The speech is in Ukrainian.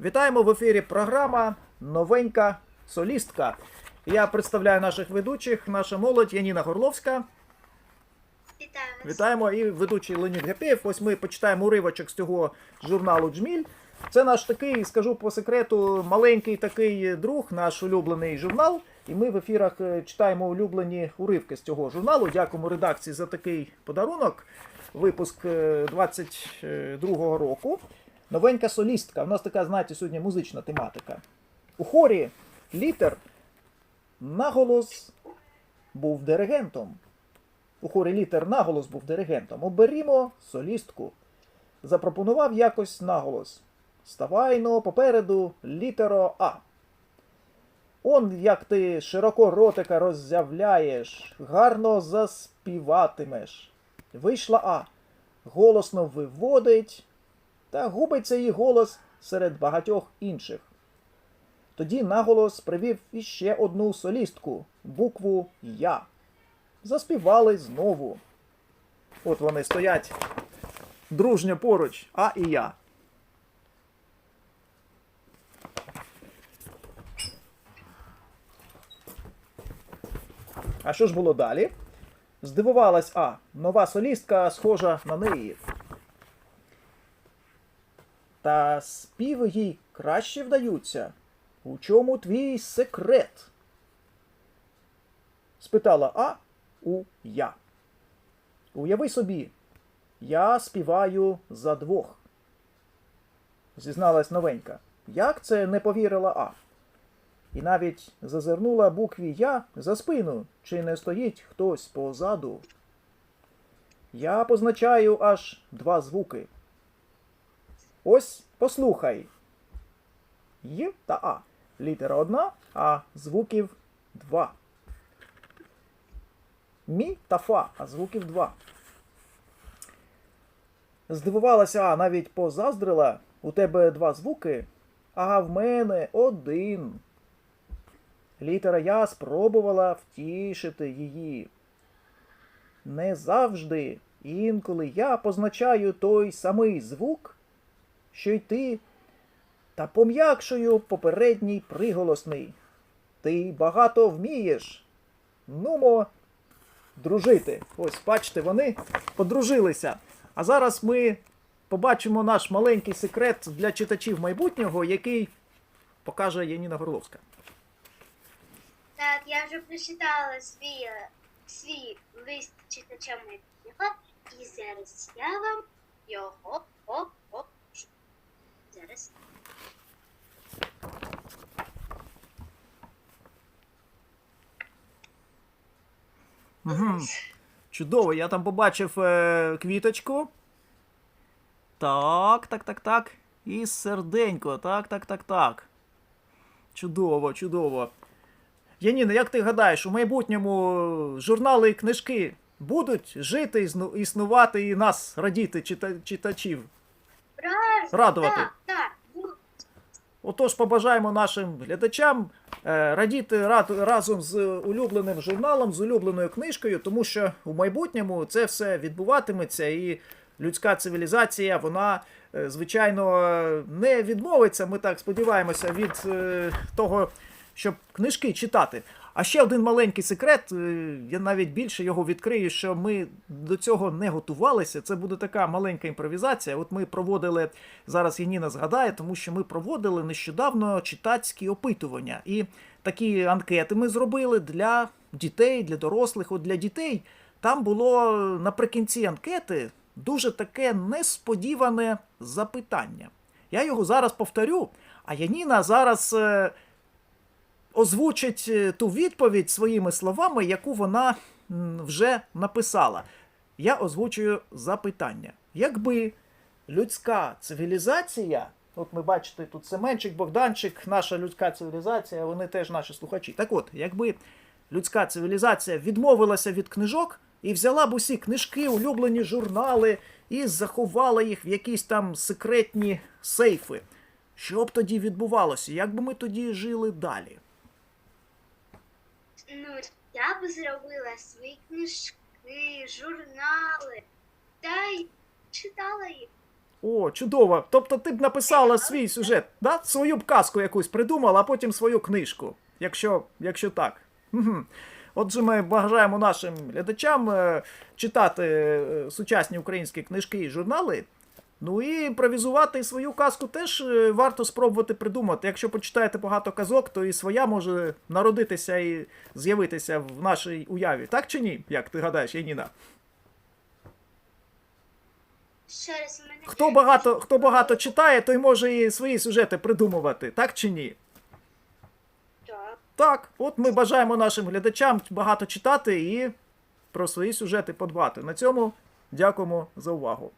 Вітаємо в ефірі програма Новенька солістка. Я представляю наших ведучих, наша молодь Яніна Горловська. Вітаю вас. Вітаємо і ведучий Леонід Гапєєв. Ось ми почитаємо уривочок з цього журналу Джміль. Це наш такий, скажу по секрету, маленький такий друг, наш улюблений журнал. І ми в ефірах е, читаємо улюблені уривки з цього журналу. Дякуємо редакції за такий подарунок. Випуск е, 22-го року. Новенька солістка. У нас така, знаєте, сьогодні музична тематика. У хорі літер наголос був диригентом. У хорі літер наголос був диригентом. Оберімо солістку. Запропонував якось наголос. Ставайно попереду літеро А. Он, як ти широко ротика роззявляєш, гарно заспіватимеш. Вийшла А. Голосно виводить, та губиться її голос серед багатьох інших. Тоді наголос привів іще одну солістку букву Я. Заспівали знову. От вони стоять дружньо поруч, А і я. А що ж було далі? Здивувалась А. Нова солістка схожа на неї. Та співи їй краще вдаються. У чому твій секрет? спитала А у я. Уяви собі, я співаю за двох. Зізналась новенька. Як це не повірила А? І навіть зазирнула букві Я за спину, чи не стоїть хтось позаду. Я позначаю аж два звуки. Ось послухай. Й та А. Літера одна, а звуків два. Мі та фа, а звуків два. Здивувалася, а навіть позаздрила. У тебе два звуки, а в мене один. Літера Я спробувала втішити її. Не завжди, інколи я позначаю той самий звук, що й ти, та пом'якшую попередній приголосний. Ти багато вмієш. Нумо, дружити. Ось, бачите, вони подружилися. А зараз ми побачимо наш маленький секрет для читачів майбутнього, який покаже Яніна Горловська. Так, я вже прочитала свій, свій лист читача майбутнього, і зараз я вам його покажу. Зараз. Угу. Чудово, я там побачив е, квіточку. Так, так, так, так. І серденько. Так, так, так, так. Чудово, чудово. Яніна, як ти гадаєш, у майбутньому журнали і книжки будуть жити, існувати і нас радіти, чита- читачів? Радувати. Так, Отож, побажаємо нашим глядачам е, радіти рад, разом з улюбленим журналом, з улюбленою книжкою, тому що у майбутньому це все відбуватиметься, і людська цивілізація, вона, е, звичайно, не відмовиться. Ми так сподіваємося від е, того, щоб книжки читати. А ще один маленький секрет, е, я навіть більше його відкрию, що ми до цього не готувалися. Це буде така маленька імпровізація. От ми проводили зараз Яніна згадає, тому що ми проводили нещодавно читацькі опитування. І такі анкети ми зробили для дітей, для дорослих. От для дітей там було наприкінці анкети дуже таке несподіване запитання. Я його зараз повторю, а Яніна зараз. Озвучить е, ту відповідь своїми словами, яку вона вже написала. Я озвучую запитання. Якби людська цивілізація, от ми бачите, тут Семенчик, Богданчик, наша людська цивілізація, вони теж наші слухачі. Так от, якби людська цивілізація відмовилася від книжок і взяла б усі книжки, улюблені журнали і заховала їх в якісь там секретні сейфи. Що б тоді відбувалося? Як би ми тоді жили далі? Ну, я б зробила свої книжки, журнали, та й читала їх. О, чудово. Тобто ти б написала свій сюжет, да? свою б казку якусь придумала, а потім свою книжку, якщо, якщо так. Угу. Отже, ми бажаємо нашим глядачам е, читати е, сучасні українські книжки і журнали. Ну і імпровізувати свою казку теж е, варто спробувати придумати. Якщо почитаєте багато казок, то і своя може народитися і з'явитися в нашій уяві. Так чи ні? Як ти гадаєш, Яніна? Ще раз у мене. Хто багато, хто багато читає, той може і свої сюжети придумувати, так чи ні? Так. Так, от ми бажаємо нашим глядачам багато читати і про свої сюжети подбати. На цьому дякуємо за увагу.